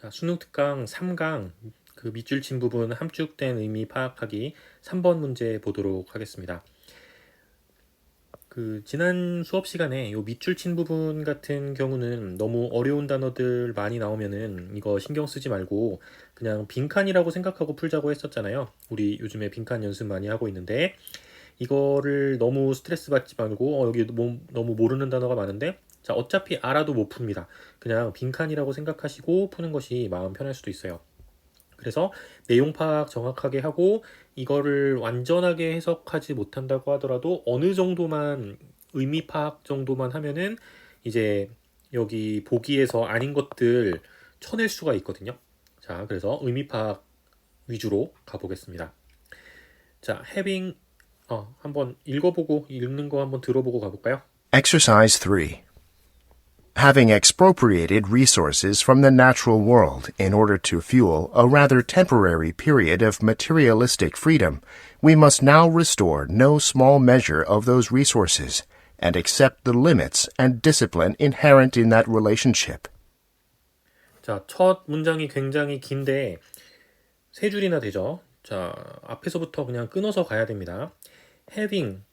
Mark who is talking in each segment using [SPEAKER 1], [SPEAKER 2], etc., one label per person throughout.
[SPEAKER 1] 자, 수능 특강 3강 그 밑줄 친 부분 함축된 의미 파악하기 3번 문제 보도록 하겠습니다. 그 지난 수업 시간에 요 밑줄 친 부분 같은 경우는 너무 어려운 단어들 많이 나오면은 이거 신경 쓰지 말고 그냥 빈칸이라고 생각하고 풀자고 했었잖아요. 우리 요즘에 빈칸 연습 많이 하고 있는데 이거를 너무 스트레스 받지 말고 어, 여기 너무, 너무 모르는 단어가 많은데 자 어차피 알아도 못 풉니다. 그냥 빈칸이라고 생각하시고 푸는 것이 마음 편할 수도 있어요. 그래서 내용 파악 정확하게 하고 이거를 완전하게 해석하지 못한다고 하더라도 어느 정도만 의미 파악 정도만 하면은 이제 여기 보기에서 아닌 것들 쳐낼 수가 있거든요. 자, 그래서 의미 파악 위주로 가보겠습니다. 자, having 어, 한번 읽어보고 읽는 거 한번 들어보고 가볼까요?
[SPEAKER 2] Exercise 3. Having expropriated resources from the natural world in order to fuel a rather temporary period of materialistic freedom, we must now restore no small measure of those resources and accept the limits and discipline inherent in that relationship.
[SPEAKER 1] 자, 첫 문장이 굉장히 긴데 세 줄이나 되죠. 자, 앞에서부터 그냥 끊어서 가야 됩니다. having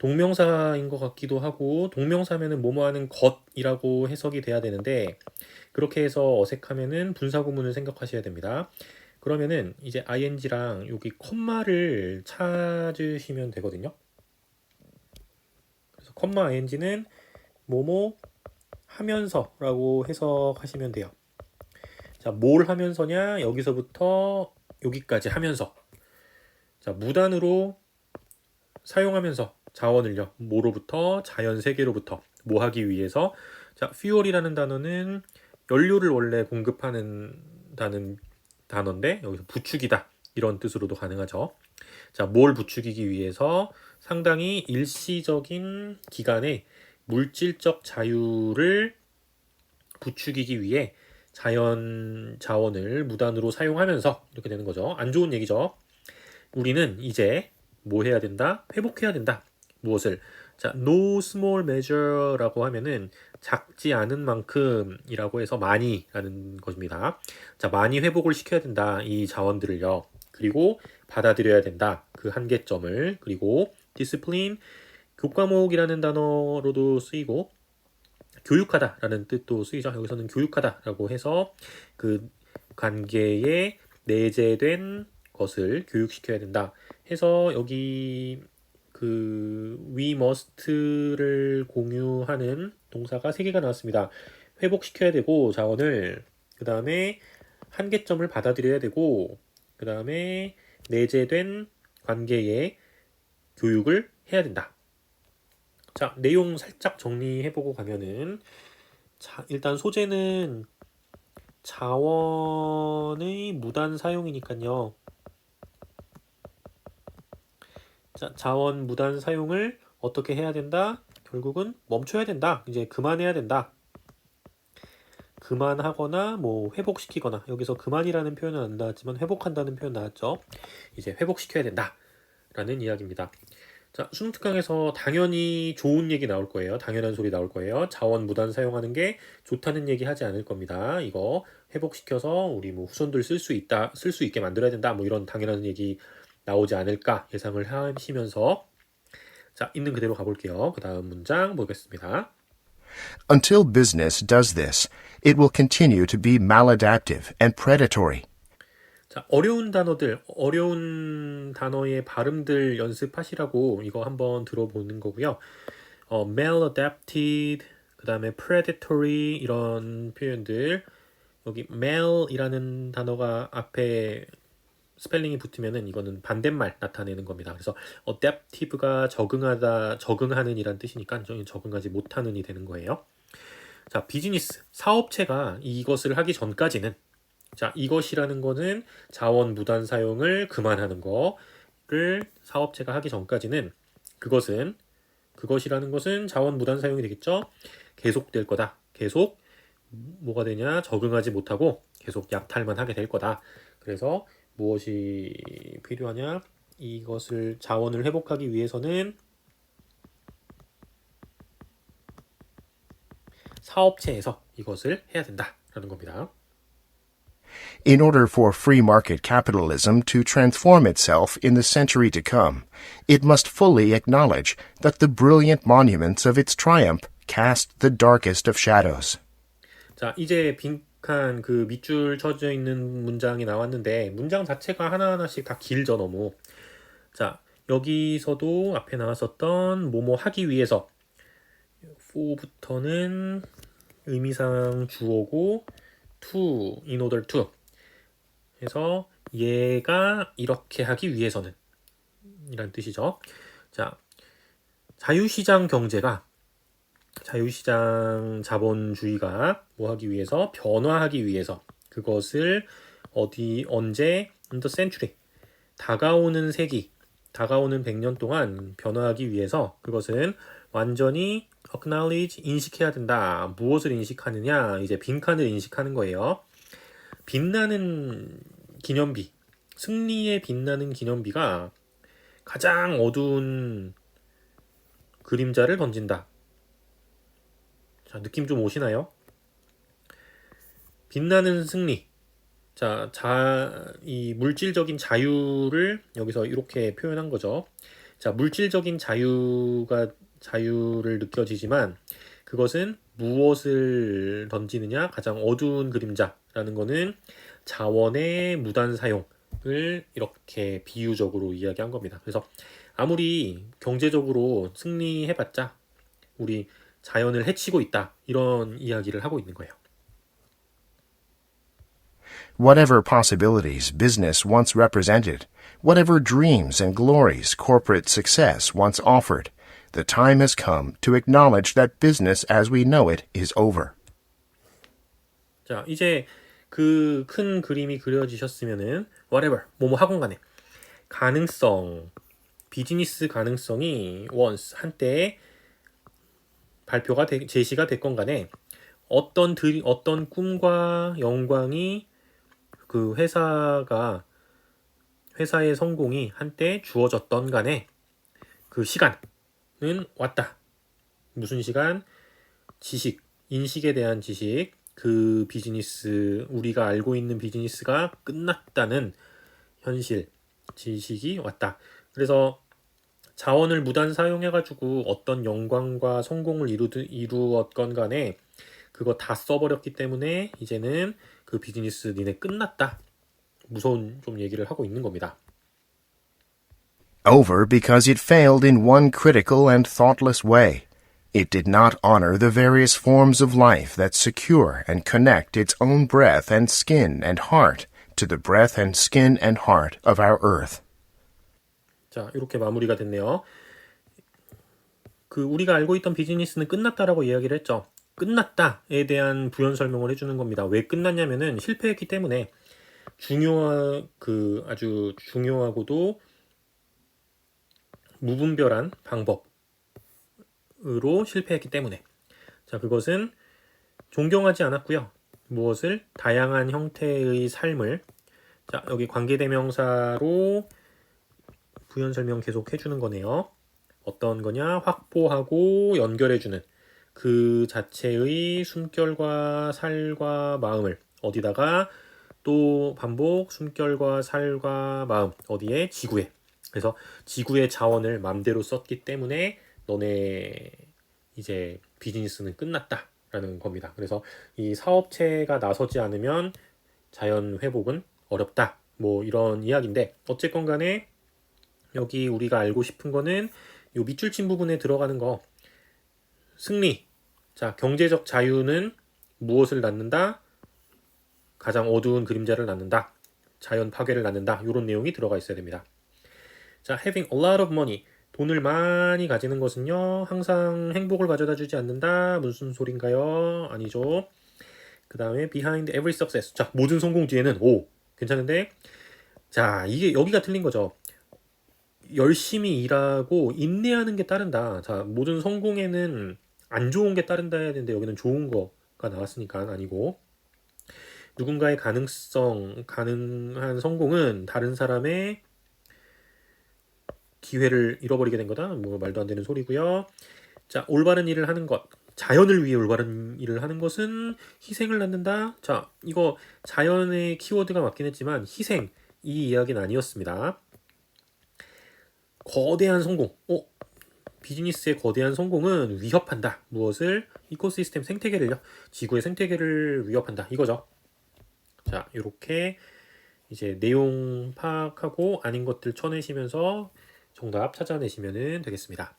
[SPEAKER 1] 동명사인 것 같기도 하고 동명사면은 뭐뭐 하는 것이라고 해석이 돼야 되는데 그렇게 해서 어색하면은 분사구문을 생각하셔야 됩니다. 그러면은 이제 ing랑 여기 콤마를 찾으시면 되거든요. 그래서 콤마 ing는 뭐뭐 하면서라고 해석하시면 돼요. 자, 뭘 하면서냐? 여기서부터 여기까지 하면서. 자, 무단으로 사용하면서 자원을요. 뭐로부터 자연 세계로부터 뭐 하기 위해서 자, fuel이라는 단어는 연료를 원래 공급하는 단어인데 여기서 부축이다. 이런 뜻으로도 가능하죠. 자, 뭘 부추기기 위해서 상당히 일시적인 기간에 물질적 자유를 부추기기 위해 자연 자원을 무단으로 사용하면서 이렇게 되는 거죠. 안 좋은 얘기죠. 우리는 이제 뭐 해야 된다? 회복해야 된다. 무엇을? 자, no small measure라고 하면은 작지 않은 만큼이라고 해서 많이라는 것입니다. 자, 많이 회복을 시켜야 된다. 이 자원들을요. 그리고 받아들여야 된다. 그 한계점을. 그리고 discipline 교과목이라는 단어로도 쓰이고 교육하다라는 뜻도 쓰이죠. 여기서는 교육하다라고 해서 그 관계에 내재된 것을 교육시켜야 된다. 해서 여기 그 we must를 공유하는 동사가 세 개가 나왔습니다. 회복시켜야 되고 자원을 그 다음에 한계점을 받아들여야 되고 그 다음에 내재된 관계에 교육을 해야 된다. 자, 내용 살짝 정리해보고 가면은, 자, 일단 소재는 자원의 무단 사용이니까요. 자, 자원 무단 사용을 어떻게 해야 된다? 결국은 멈춰야 된다. 이제 그만해야 된다. 그만하거나 뭐 회복시키거나 여기서 그만이라는 표현은 안 나왔지만 회복한다는 표현 나왔죠. 이제 회복시켜야 된다. 라는 이야기입니다. 자, 수능 특강에서 당연히 좋은 얘기 나올 거예요. 당연한 소리 나올 거예요. 자원 무단 사용하는 게 좋다는 얘기 하지 않을 겁니다. 이거 회복시켜서 우리 뭐 후손들 쓸 수 있다, 쓸 수 있게 만들어야 된다. 뭐 이런 당연한 얘기 나오지 않을까 예상을 하시면서 자, 있는 그대로 가볼게요. 그 다음 문장 보겠습니다.
[SPEAKER 2] Until business does this, it will continue to be maladaptive and predatory.
[SPEAKER 1] 자, 어려운 단어들, 어려운 단어의 발음들 연습하시라고 이거 한번 들어보는 거고요. 어, maladapted, 그 다음에 predatory 이런 표현들. 여기 mal이라는 단어가 앞에 스펠링이 붙으면은 이거는 반대말 나타내는 겁니다. 그래서 adaptive가 적응하다, 적응하는 이란 뜻이니까 적응하지 못하는 이 되는 거예요. 자, 비즈니스, 사업체가 이것을 하기 전까지는 자, 이것이라는 거는 자원 무단 사용을 그만하는 거를 사업체가 하기 전까지는 그것은 그것이라는 것은 자원 무단 사용이 되겠죠. 계속될 거다. 계속 뭐가 되냐? 적응하지 못하고 계속 약탈만 하게 될 거다. 그래서 무엇이 필요하냐? 이것을 자원을 회복하기 위해서는 사업체에서 이것을 해야 된다라는 겁니다.
[SPEAKER 2] In order for free market capitalism to transform itself in the century to come, it must fully acknowledge that the brilliant monuments of its triumph cast the darkest of shadows.
[SPEAKER 1] 자, 이제 빈 칸그 밑줄 쳐져 있는 문장이 나왔는데 문장 자체가 하나하나씩 다 길죠, 너무. 자, 여기서도 앞에 나왔었던 뭐뭐 하기 위해서 4부터는 의미상 주어고 to in order to 해서 얘가 이렇게 하기 위해서는 이란 뜻이죠. 자, 자유시장 경제가 자유시장 자본주의가 뭐 하기 위해서 변화하기 위해서 그것을 어디 언제 the century 다가오는 세기 다가오는 100년 동안 변화하기 위해서 그것은 완전히 acknowledge 인식해야 된다. 무엇을 인식하느냐? 이제 빈칸을 인식하는 거예요. 빛나는 기념비, 승리에 빛나는 기념비가 가장 어두운 그림자를 던진다. 자, 느낌 좀 오시나요? 빛나는 승리. 자, 자, 이 물질적인 자유를 여기서 이렇게 표현한 거죠. 자, 물질적인 자유가 자유를 느껴지지만 그것은 무엇을 던지느냐? 가장 어두운 그림자라는 거는 자원의 무단 사용을 이렇게 비유적으로 이야기한 겁니다. 그래서 아무리 경제적으로 승리해봤자 우리 자연을 해치고 있다 이런 이야기를 하고 있는 거예요.
[SPEAKER 2] Whatever possibilities business once represented, whatever dreams and glories corporate success once offered, the time has come to acknowledge that business as we know it is over.
[SPEAKER 1] 자, 이제 그 큰 그림이 그려지셨으면은 whatever 뭐뭐 하건 간에 가능성 비즈니스 가능성이 once 한때 발표가 되, 제시가 됐건 간에 어떤 들 어떤 꿈과 영광이 그 회사가 회사의 성공이 한때 주어졌던 간에 그 시간은 왔다. 무슨 시간? 지식, 인식에 대한 지식, 그 비즈니스, 우리가 알고 있는 비즈니스가 끝났다는 현실, 지식이 왔다. 그래서 자원을 무단 사용해가지고 어떤 영광과 성공을 이루, 이루었건 간에 그거 다 써버렸기 때문에 이제는 그 비즈니스 니네 끝났다. 무서운 좀 얘기를 하고 있는 겁니다.
[SPEAKER 2] Over because it failed in one critical and thoughtless way. It did not honor the various forms of life that secure and connect its own breath and skin and heart to the breath and skin and heart of our earth.
[SPEAKER 1] 자, 이렇게 마무리가 됐네요. 그 우리가 알고 있던 비즈니스는 끝났다라고 이야기를 했죠. 끝났다에 대한 부연 설명을 해주는 겁니다. 왜 끝났냐면은 실패했기 때문에 중요한 그 아주 중요하고도 무분별한 방법으로 실패했기 때문에 자 그것은 존경하지 않았고요. 무엇을 다양한 형태의 삶을 자 여기 관계대명사로 부연 설명 계속 해주는 거네요. 어떤 거냐 확보하고 연결해주는 그 자체의 숨결과 살과 마음을 어디다가 또 반복 숨결과 살과 마음 어디에 지구에 그래서 지구의 자원을 맘대로 썼기 때문에 너네 이제 비즈니스는 끝났다라는 겁니다. 그래서 이 사업체가 나서지 않으면 자연 회복은 어렵다. 뭐 이런 이야기인데 어쨌건 간에 여기 우리가 알고 싶은 거는 요 밑줄 친 부분에 들어가는 거 승리. 자, 경제적 자유는 무엇을 낳는다? 가장 어두운 그림자를 낳는다. 자연 파괴를 낳는다. 이런 내용이 들어가 있어야 됩니다. 자, having a lot of money. 돈을 많이 가지는 것은요, 항상 행복을 가져다 주지 않는다. 무슨 소린가요? 아니죠. 그 다음에 behind every success. 자, 모든 성공 뒤에는 오, 괜찮은데? 자, 이게 여기가 틀린 거죠. 열심히 일하고 인내하는 게 따른다. 자, 모든 성공에는 안 좋은 게 따른다 해야 되는데 여기는 좋은 거가 나왔으니까 아니고 누군가의 가능성, 가능한 성공은 다른 사람의 기회를 잃어버리게 된 거다. 뭐 말도 안 되는 소리고요. 자, 올바른 일을 하는 것. 자연을 위해 올바른 일을 하는 것은 희생을 낳는다. 자, 이거 자연의 키워드가 맞긴 했지만 희생 이 이야기는 아니었습니다. 거대한 성공. 어, 비즈니스의 거대한 성공은 위협한다. 무엇을? 이코시스템 생태계를요. 지구의 생태계를 위협한다. 이거죠. 자, 이렇게 이제 내용 파악하고 아닌 것들 쳐내시면서 정답 찾아내시면 되겠습니다.